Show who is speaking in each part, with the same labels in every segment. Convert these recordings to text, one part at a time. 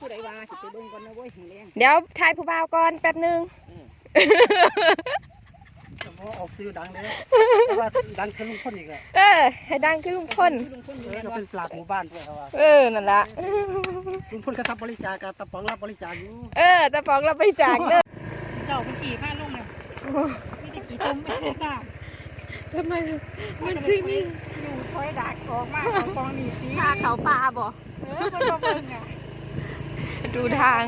Speaker 1: ผู้ใดว่าสิไปเบิ่งก่อนนะเว้ยแรง
Speaker 2: เดี๋ยวทายผู้บ่าวก่อนแป๊บหนึง
Speaker 3: เพราะออกซิวดังเลยแต่ว่าดังขึ้นลุงพ่นอีกอะ
Speaker 2: เออ ให้ดังขึ้นลุงพล
Speaker 1: ลุงพลอ
Speaker 3: เอยู่อ
Speaker 1: แม่น
Speaker 3: เรา
Speaker 1: ว่า
Speaker 3: เป็นปลาดหมู่บ้านด้วยเขาว่า
Speaker 2: เออ นั่นละ
Speaker 3: ลุงพ่นก็ทับบริจาคกับตะปองรับบริจาคอยู่
Speaker 2: เออตะฟองเราไปจากเด้อ
Speaker 1: เจ้าเป็นกี่ผ้าลงน่ะมีแต่กี่ต้มไม่ได้น้ำ
Speaker 2: ทำไมมันคือมี
Speaker 1: อยู่ถอยดักออกมาเอากองนี่สิ
Speaker 2: พาเขาปลาบ่
Speaker 1: เออมันบ่เบิ่งอะ
Speaker 2: ดูทาง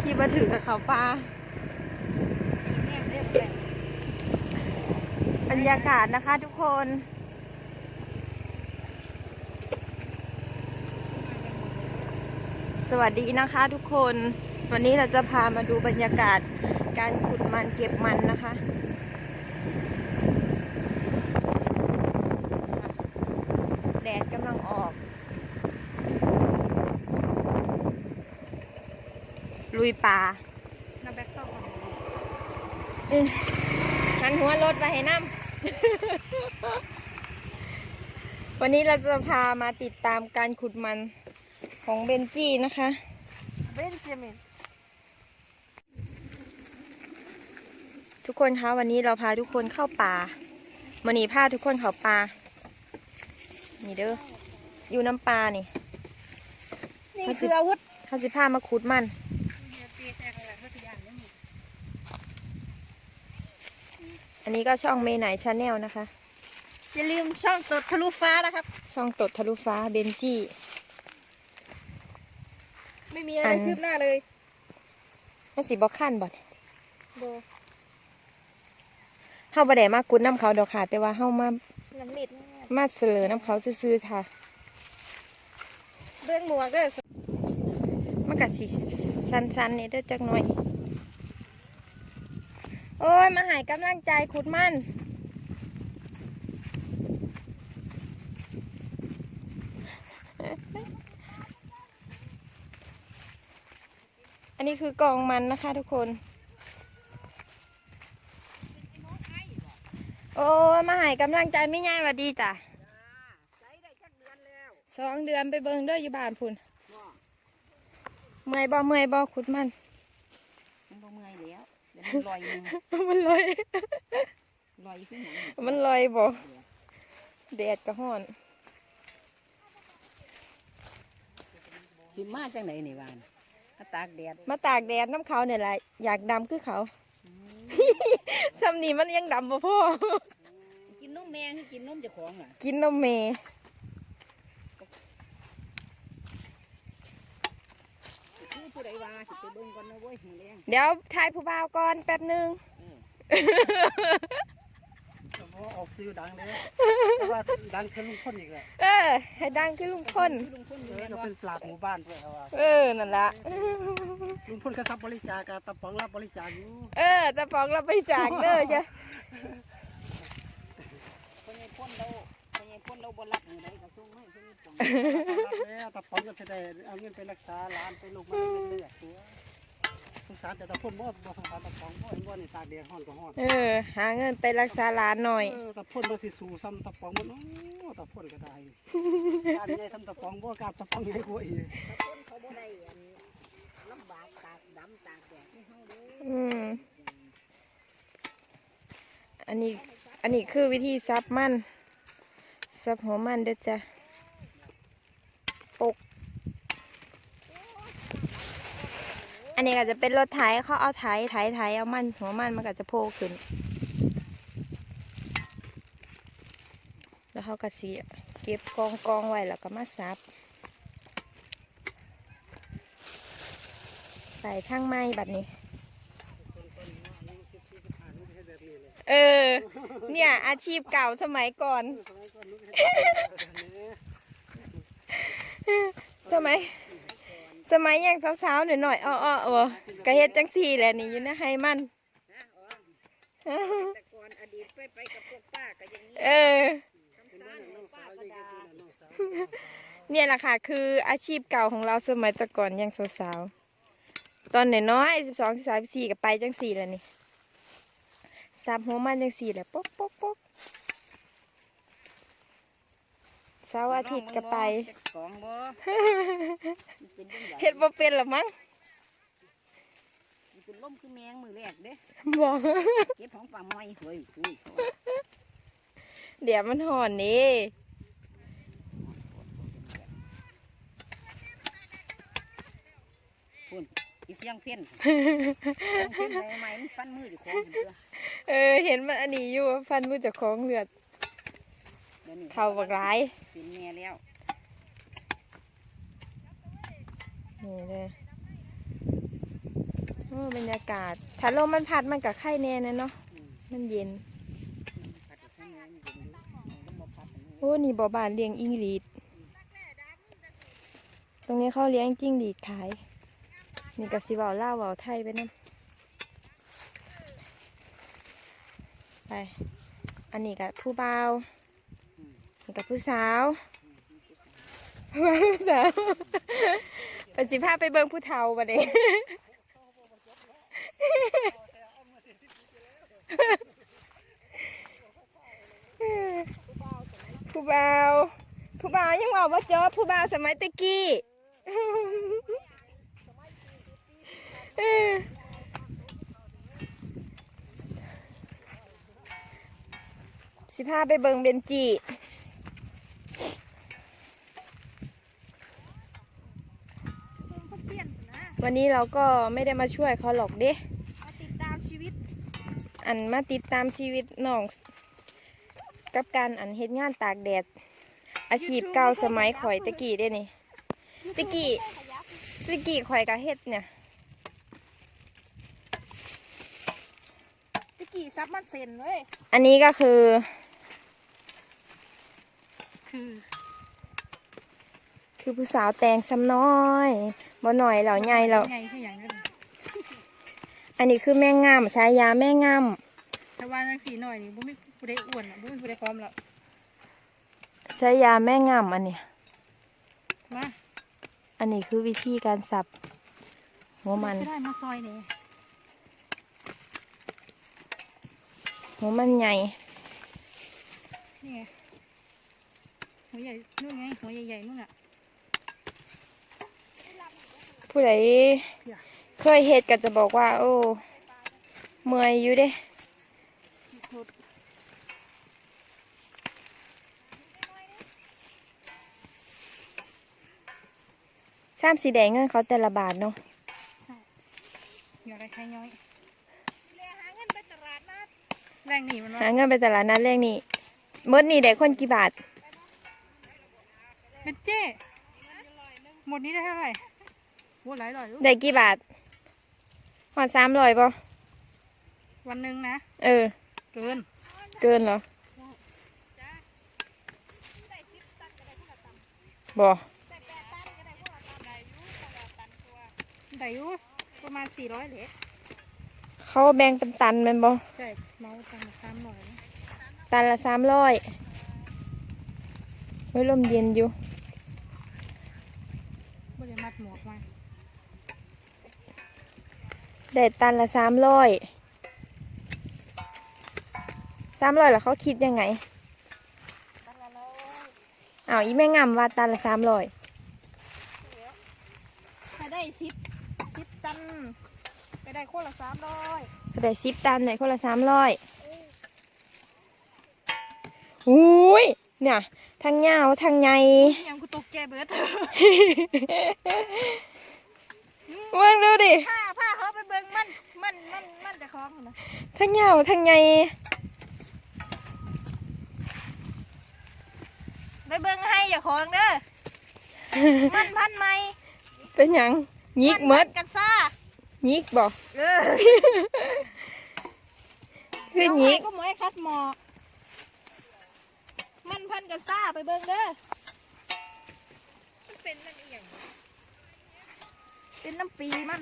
Speaker 2: ขี่มาถือกับเขาปลา
Speaker 1: บ
Speaker 2: รรยากาศนะคะทุกคนสวัสดีนะคะทุกคน วันนี้เราจะพามาดูบรรยากาศการขุดมันเก็บมันนะคะ แดดกำลังออก ลุยป่า
Speaker 1: น้ำแบกต้องเอา
Speaker 2: อืมหันหัวรถไปให้น้ำ วันนี้เราจะพามาติดตามการขุดมันของเบนจี้นะคะ
Speaker 1: เบนจามิน
Speaker 2: ทุกคนคะวันนี้เราพาทุกคนเข้าป่ามันนี้พาทุกคนเข้าป่านี่เด้อ อยู่น้ำปลานี่
Speaker 1: นี่คืออาวุธ
Speaker 2: เขาสิพามาขุดมัน
Speaker 1: ตีแทงอะไรเพื่อที่ยานนี่
Speaker 2: อันนี้ก็ช่องเมไหนชาแนลนะคะ
Speaker 1: อย่าลืมช่องตดทะลุฟ้านะครับ
Speaker 2: ช่องตดทะลุฟ้าเบนจี้
Speaker 1: ไม่มีอะไร
Speaker 2: อัน
Speaker 1: คืบหน้าเลย
Speaker 2: มันสีบอกขั้นบ่เนี่ย
Speaker 1: โบ
Speaker 2: เฮาบ่ได้มากุดน้ำเขาดอกค่ะ แต่ว่าเฮามา
Speaker 1: น้ำลิด
Speaker 2: มาเสลอน้ำเขาซื่อๆค่ะ
Speaker 1: เรื่องหมวกเด้อ
Speaker 2: มันกัด สิชันๆนี่เด้อจักหน่อย โอ้ย มาใหายกำลังใจขุดมันอันนี้คือกองมันนะคะทุกคน โอ้ยมาใหายกำลังใจไม่ง่ายหวัดดีจ้ะ
Speaker 1: ใช้ได้จักเดือนแล้ว
Speaker 2: สองเดือนไปเบิ่งเด้ออยู่บ้านพุ่น เมื่อยบ่เมื่อยบ่ขุดมัน
Speaker 1: มันบ่เมื่อยแล้วเดี๋ยวมันลอยหนึง
Speaker 2: มันลอย
Speaker 1: ลอยขึ้นหนัง
Speaker 2: มันลอยบ่แดดก็ฮ้อน
Speaker 1: สิมาจังไหนนี่วานถ้าตากแดด
Speaker 2: มาตากแดดน้ำเขาเนี่ยแหละอยากดำคือเขาซ้ำนี่มันยังดำบ่พอ
Speaker 1: กินนมแมงให้กินนมเจ้าของอะ
Speaker 2: กินนมเม
Speaker 1: คือผู้ ใดว่าสิไปเบิ่งก่อนนะเว้ยแรง
Speaker 2: เดี๋ยวทายผู้บ่าวก่อนแป๊บหนึง
Speaker 3: เพราะออกซิวดังเลยแต่ว่าดังขึ้นลุงพ่นอีกอะ
Speaker 2: เออ ให้ดังคือลุงพล
Speaker 1: ลุงพลอ
Speaker 3: เอยู่อ
Speaker 1: แม่น
Speaker 3: เรา
Speaker 1: ว่า
Speaker 3: เป็นปลาดหมู่บ้านด้วยเขาว่า
Speaker 2: เออ นั่นละ
Speaker 3: ลุงพ่นก็ทับบริจาคกับตะปองรับบริจาคอยู่
Speaker 2: เออตะฟองเราไปจากเด้อจ้ะ
Speaker 1: คนใหญ่พ่นเราคนให ญ่พ่นเราบ่รับมือใดก็ส่งให้เพิ่นส่ง
Speaker 3: รับแล้วตะปองก็จะได้เอาเงินไปรักษาหลานไปลูกมันเลือดตัวสงสารแต่ตะพ่นบ่บ่สงสารตะปองบ่เห็นบ่นี่ตากแดดฮ้อนก็ฮ้อน
Speaker 2: เออ หาเงินไปรักษาหลานหน่อย
Speaker 3: ตะพ่นบ่สิสู้ซ้ำตะปองมันโอ้ตะพ่นก็ได้การใหญ่ซ้ำตะปองบ่กล้าตะปองใหญ่กว่าอีก
Speaker 1: ถ้าคนเขาบ่ได้อันลำบากตากดำตากแดดให้เฮาเด้อ
Speaker 2: อืมอันนี้อันนี้คือวิธีซับมัน ซับหัวมันเด้อจ้ะปก อันนี้ก็จะเป็นรถไถเขาเอาไถไถไถเอามันหัวมันมันก็จะโผล่ขึ้น แล้วเขาก็สีเก็บกองกองไว้แล้วก็มาซับ ใส่ทั้งไม้แบบนี้ เออ เนี่ยอาชีพเก่าสมัยก่อน สมัย สมัยยังสาวๆหน่อยหน่อยๆอ้อๆเออกะเฮ็ดจังสี่แหละนี่อยู่นะให้มัน
Speaker 1: นะอ๋อแต่ก่อนอดีตไปไปกับพวกป้าก็อย่างนี้
Speaker 2: เออ
Speaker 1: คำสานของป้าก็ด่า
Speaker 2: เนี่ยแหละค่ะ คืออาชีพเก่าของเราสมัยแต่ก่อนยังสาวๆตอนน้อยสิบสองสิบสามสิบสี่กับไปจังสี่แล้วนี่ซับหัวมันจังสี่แหละป๊อกป๊อกป๊อกเสาร์อาทิตย์ก็ไป
Speaker 1: จักสองบ่มันเป็นจังได
Speaker 2: เฮ็ดบ่เป็นหรอมั้ง
Speaker 1: มันเป็นลมคือแมงมือแรกเด้
Speaker 2: บอก
Speaker 1: เก็บของป่าไม้เฮ้ยเฮ้ย
Speaker 2: เดี๋ยวมันห่อนนี่
Speaker 1: พุ่นอีเสียงเพ่นเสียงเพ่นใบไม้มันฟันมืออยู่ของเด้อ
Speaker 2: เออเห็นมันอันนี้อยู่ฟันมือเจากของเลือด
Speaker 1: ดี๋ยวนี้
Speaker 2: เข่าบักร้าย
Speaker 1: เป็นแม่แล้ว
Speaker 2: นี่เลยโอ้บรรยากาศถ้าลมมันพัดมันกับไข่แน่นะเนาะ
Speaker 1: อืม
Speaker 2: มันเย็น
Speaker 1: พัดอยู่ข้างในมันเย็นอยู่เอาลมมาพัดอันนี้
Speaker 2: โอ้นี่บ่อบานเลี้ยงอิงหรีดตรงนี้เขาเลี้ยงจิ้งหรีดขาย นี่ก็สิเว้าล่าวเว้าไทยไปนํไป อันนี้กับผู้บ่าวนี่ กับผู้สาวผู้สาวปสิพาไปเบิ่งผู้เฒ่าบัดนี้ผู้บ่าวผู้บ่าวยังบอกว่าเจอผู้บ่าวสมัยตะกี้สิพาไปเบิงเบนจี วันนี้เราก็ไม่ได้มาช่วยเขาหรอกเด้
Speaker 1: มาติดตามชีวิต
Speaker 2: อันมาติดตามชีวิตน้อง กับการอันเฮ็ดงานตากแดด อาชีพเก่าสมัยข่อยตะกี้ได้นี่ตะกี้ตะกี้ข่อยก็เฮ็ดเนี่ย
Speaker 1: ตะกี้ซับมันเซ็นเว้ย
Speaker 2: อันนี้ก็คือ
Speaker 1: คือ
Speaker 2: คือผู้สาวแต่งซ้ำน้อย บ่หน่อยแล้วใหญ่แล้ว
Speaker 1: ไงคืออย่างนั้น
Speaker 2: อันนี้คือแม่งามสายยาแม่งาม
Speaker 4: ถ้าว่าจังสีหน่อยนี่บ่มีผู้ใดอ้วนอะบ่มีผู้ใดพร้อมแล้ว
Speaker 2: สายยาแม่งามอันเนี้ย
Speaker 4: มา
Speaker 2: อันนี้คือวิธีการสับ หัวมัน
Speaker 4: ก็ได้มาซอยนี่
Speaker 2: หัวมันใหญ่
Speaker 4: นี่ไงหัวใหญ่นู่นไงหัวใหญ่ๆนู่นอะ
Speaker 2: ผู้ใดเคยเฮ็ดก็จะบอกว่า โอ้ เมื่อยอยู่เด้
Speaker 4: สุด
Speaker 2: ชามสีแดงเงินเขาแต่ละบาทเนาะ
Speaker 4: อยากได้ใช้ย้อยแรงหนีมัน
Speaker 2: หา
Speaker 4: ว่า
Speaker 2: เงินไปตลาดนัดแรกนี่เมื่อนี่ได้คนกี่บาท
Speaker 4: เป็นเจ้หมดนี้ได้เท่าไหร่ โอ้หลายร้อยลูก
Speaker 2: ได้กี่บาทหอดสามร้อยป่ะ
Speaker 4: วันหนึ่งนะ
Speaker 2: เออ
Speaker 4: เกิน
Speaker 2: เกินเหรอบ่
Speaker 4: ได้อยู่ประมาณสี่ร้อยเหละ
Speaker 2: เขาแบ่งเป็นตันแมันบ่
Speaker 4: ใช่เมาตังค์สามร้อยนะ
Speaker 2: ตันละสามร้อยเฮ้ยลมเย็นอยู่
Speaker 4: บ่ได้มัดหมวกมา
Speaker 2: ได้ตันละสามร้อยสามร้อยแล้วเขาคิดยังไงอ้าวอีแม่งามว่าตันละสามร้อย
Speaker 1: ถ้าได้สิบสิบตันไปได้คนละสามร้อย
Speaker 2: ได้สิบตันได้คนละสามร้อยอุ้ยเนี่ยทางยาวทางใหญ่
Speaker 4: ยังกูตกใจเบิด
Speaker 2: เบิ่งดูดิ
Speaker 1: ผ้าผ้าเขาไปเบิ่ง มันมันมันมันจะคล้องนะ
Speaker 2: ทางยาวทางใหญ่
Speaker 1: ไปเบิ่งให้อย่าคล้องเด้อมันพันไหม
Speaker 2: เป็นหยังยิกหมด
Speaker 1: กันซ่า
Speaker 2: ยิกบอก
Speaker 1: เออ
Speaker 2: คือยิก
Speaker 1: ก็หมวยคัดหมอกมันพันกันซ่าไปเบิ่งเด้อมันเป็นมันอีหยังเป็นน้ำปีมัน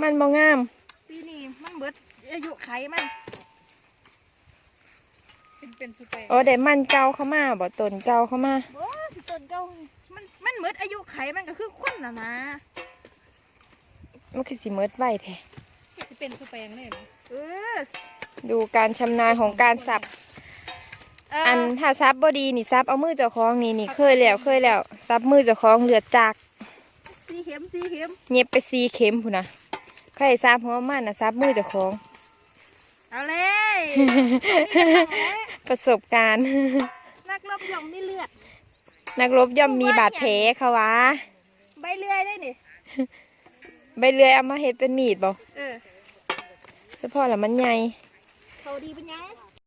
Speaker 2: มันบ่งาม
Speaker 1: ปีนี้มันเบิดอายุไขมัน
Speaker 4: เป็นเป็นสุดแปลก
Speaker 2: โอ้ได้มันเก่าเข้ามาบ่ต้นเก่าเข้ามา
Speaker 1: บ่สิต้นเก่ามันมันเบิดอายุไขมันก็คือคนน่ะนะ
Speaker 2: มันคือสิเมิดไว้แท้
Speaker 4: จะเป็นสุดแปลงเลยนะ
Speaker 1: เออ
Speaker 2: ดูการชำนาญของการสับ
Speaker 4: เออ
Speaker 2: อันถ้าซับบอดีนี่ซับเอามือเจ้าของนี่นี่เคยแล้วเคยแล้วซับมือเจ้าของเลือดจาก
Speaker 4: สีเข็มสีเข็ม
Speaker 2: เย็บไปซีเข็มพุ่นนะ ใครซับหัวมันนะซับมือเจ้าของ
Speaker 4: เอาเลย
Speaker 2: ประสบการณ์
Speaker 4: นักรบย่อมมีเลือด
Speaker 2: นักรบย่อมมีบาดแผลเขาวะ
Speaker 4: ใบเลื่อยได้นี่
Speaker 2: ใบเลื่อยเอามาเฮ็ดเป็นมีดบ่
Speaker 4: เออ
Speaker 2: เฉพาะละมันใหญ่
Speaker 4: เขาดีเป็นยัง